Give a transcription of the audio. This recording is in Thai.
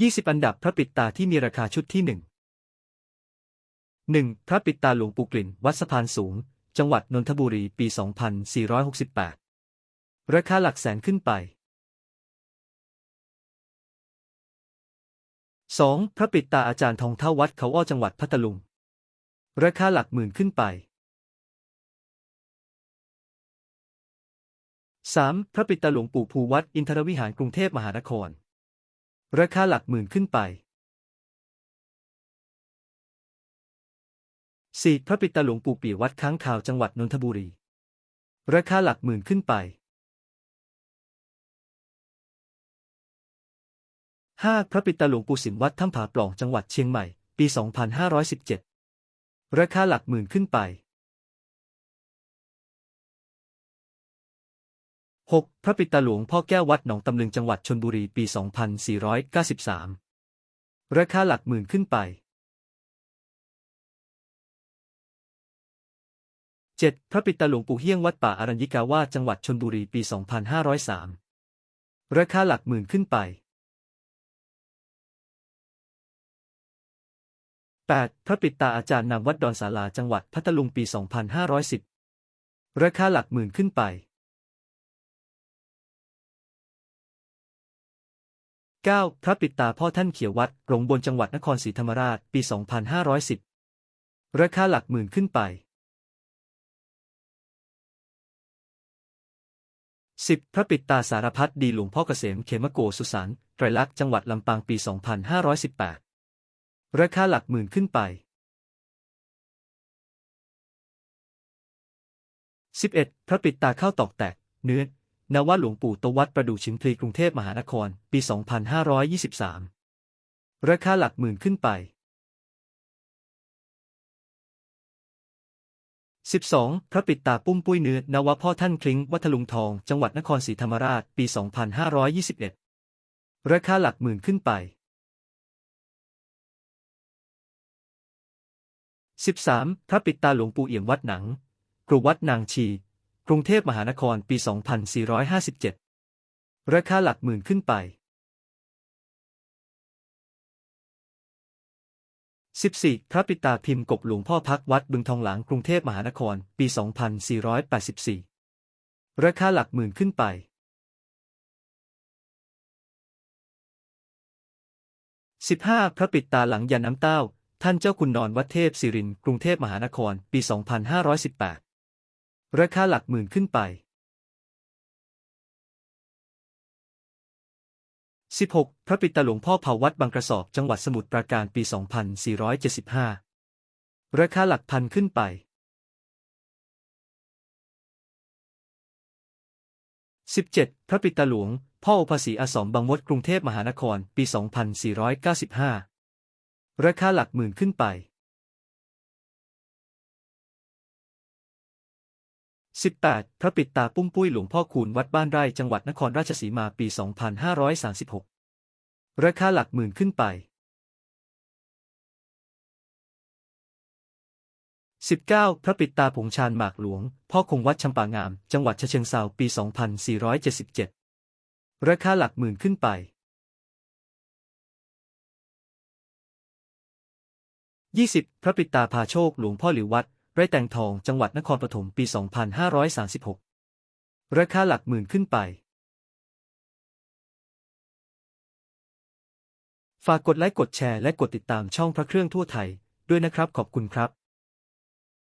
20 อันดับพระปิดตาที่มีราคาชุดที่ 1 1. พระปิดตาหลวงปู่กลิ่น วัดสะพานสูง จังหวัดนนทบุรี ปี 2468 ราคาหลักแสนขึ้นไป 2. พระปิดตาอาจารย์ทองเท่าวัดเขาอ้อจังหวัดพัทลุง ราคาหลักหมื่นขึ้นไป 3. พระปิดตาหลวงปู่ภูวัดอินทรวิหารกรุงเทพมหานคร ราคาหลักหมื่นขึ้นไป 4. พระปิตาหลวงปู่ปี่วัดค้างคาวจังหวัดนนทบุรี ราคาหลักหมื่นขึ้นไป 5. พระปิตาหลวงปู่สิมวัดถ้ำผาปล่องจังหวัดเชียงใหม่ ปี 2517 ราคาหลักหมื่นขึ้นไป 6. พระปิตาหลวงพ่อแก้ววัดหนองตำลึงจังหวัดชนบุรีปี 2493 ราคาหลักหมื่นขึ้นไป 7. พระปิตาหลวงปู่เฮี้ยงวัดป่าอารัญญิกาวาจังหวัดชนบุรีปี 2503 ราคาหลักหมื่นขึ้นไป 8. พระปิตาอาจารย์นำวัดดอนศาลาจังหวัดพัทลุงปี 2510 ราคาหลักหมื่นขึ้นไป 9. พระปิดตาพ่อท่านเขียววัดหลงบนจังหวัดนครศรีธรรมราช ปี 2510 ราคาหลักหมื่นขึ้นไป 10. พระปิดตาสารพัดดีหลวงพ่อเกษมเขมโกสุสานไตรลักษณ์จังหวัดลำปางปี 2518 ราคาหลักหมื่นขึ้นไป 11. พระปิดตาข้าวตอกแตก เนื้อ นวหลวงปู่ตวัดประดู่ชิมพลีกรุงเทพมหานคร ปี 2523 ราคาหลักหมื่นขึ้นไป 12. พระปิดตาปุ้มปุ้ยเนื้อนวพ่อท่านคลิงวัทลุงทอง จังหวัดนครศรีธรรมราช ปี 2521 ราคาหลักหมื่นขึ้นไป 13. พระปิดตาหลวงปู่เอี่ยมวัดหนังกรุวัดนางชี กรุงเทพมหานครปี 2457 ราคาหลักหมื่นขึ้นไป 14. พระปิตาพิมพ์กบหลวงพ่อพักวัดบึงทองหลางกรุงเทพมหานครปี 2484 ราคาหลักหมื่นขึ้นไป 15. พระปิดตาหลังยันน้ำเต้า ท่านเจ้าคุณนอนวัดเทพศิรินทร์กรุงเทพมหานคร ปี 2518 ราคาหลักหมื่นขึ้นไป 16. พระปิตาหลวงพ่อเผาวัดบางกระสอบจังหวัดสมุทรปราการปี 2475 ราคาหลักพันขึ้นไป 17. พระปิตาหลวง พ่ออุปสีอสมบางมดกรุงเทพมหานคร ปี 2495 ราคาหลักหมื่นขึ้นไป 18. พระปิดตาปุ้มปุ้ยหลวงพ่อคูณวัดบ้านไร่จังหวัดนครราชสีมาปี 2536 ราคาหลักหมื่นขึ้นไป 19. พระปิดตาผงชานหมากหลวง พ่อคงวัดชำปางาม จังหวัดเชิงเซาปี 2477 ราคาหลักหมื่นขึ้นไป 20. พระปิดตาพาโชคหลวงพ่อหลิววัด ไร่แตงทองจังหวัดนครปฐมปี 2536 ราคาหลักหมื่นขึ้นไป ฝากกดไลค์กดแชร์และกดติดตามช่องพระเครื่องทั่วไทยด้วยนะครับขอบคุณครับ